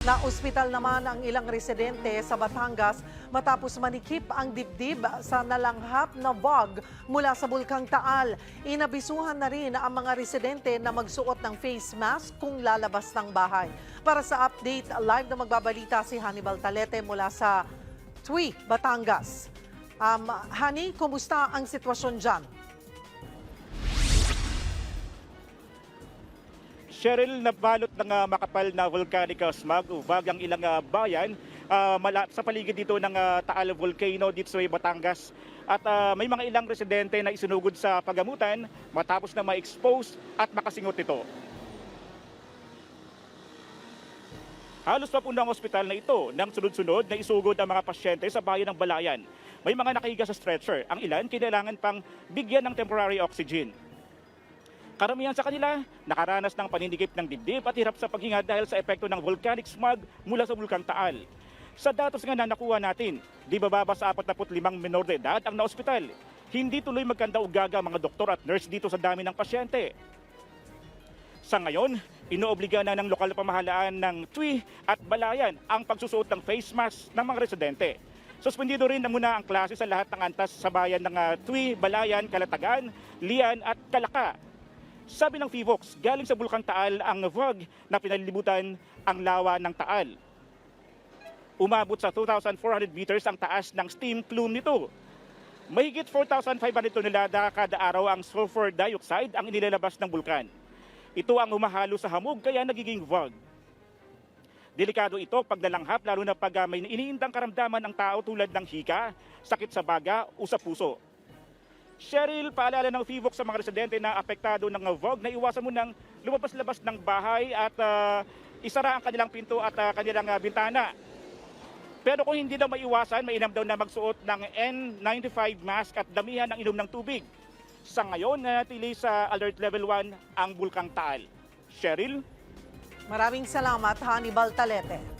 Na-ospital naman ang ilang residente sa Batangas matapos manikip ang dibdib sa nalanghap na bog mula sa Bulkang Taal. Inabisuhan na rin ang mga residente na magsuot ng face mask kung lalabas ng bahay. Para sa update, live na magbabalita si Hannibal Talete mula sa Tui, Batangas. Um, Hani, kumusta ang sitwasyon dyan? Cheryl, nabalot ng ah, makapal na volcanic ah, smog uvag ang ilang ah, bayan ah, mala- sa paligid dito ng ah, Taal Volcano dito sa Batangas. At ah, may mga ilang residente na isinugod sa pagamutan matapos na ma-expose at makasingot ito. Halos papuno ang ospital na ito nang sunod-sunod na isugod ang mga pasyente sa bayan ng Balayan. May mga nakahiga sa stretcher. Ang ilan kinailangan pang bigyan ng temporary oxygen. Karamihan sa kanila nakaranas ng panindigip ng dibdib at hirap sa paghinga dahil sa epekto ng volcanic smog mula sa Bulkang Taal. Sa datos nga na nakuha natin, di bababa sa 45 minor de edad ang naospital. Hindi tuloy magkanda ugaga mga doktor at nurse dito sa dami ng pasyente. Sa ngayon, inoobliga na ng lokal na pamahalaan ng TWI at Balayan ang pagsusuot ng face mask ng mga residente. Suspendido rin na muna ang klase sa lahat ng antas sa bayan ng ah, TWI, Balayan, Kalatagan, Lian at Kalaka. Sabi ng FIVOX, galing sa Bulkang Taal ang VOG na pinalilibutan ang lawa ng Taal. Umabot sa 2,400 meters ang taas ng steam plume nito. Mahigit 4,500 tonelada kada araw ang sulfur dioxide ang inilalabas ng bulkan. Ito ang humahalo sa hamog kaya nagiging VOG. Delikado ito pag nalanghap lalo na pag ah, may iniindang karamdaman ng tao tulad ng hika, sakit sa baga o sa puso. Cheryl, paalala ng FIVOX sa mga residente na apektado ng VOG na iwasan mo ng lumabas-labas ng bahay at ah, isara ang kanilang pinto at ah, kanilang ah, bintana. Pero kung hindi daw maiwasan, mainam daw na magsuot ng N95 mask at damihan ng inom ng tubig. Sa ngayon, nanatili sa alert level 1 ang Bulkang Taal. Cheryl? Maraming salamat, Hannibal Talete.